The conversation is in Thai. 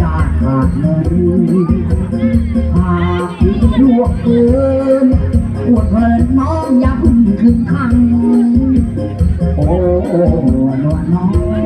ยาหาดเลยหากที่ลวกเกินปวดเพลินน้องอย่าพึ่งขึ้นคันโอ้โหนวดน้อง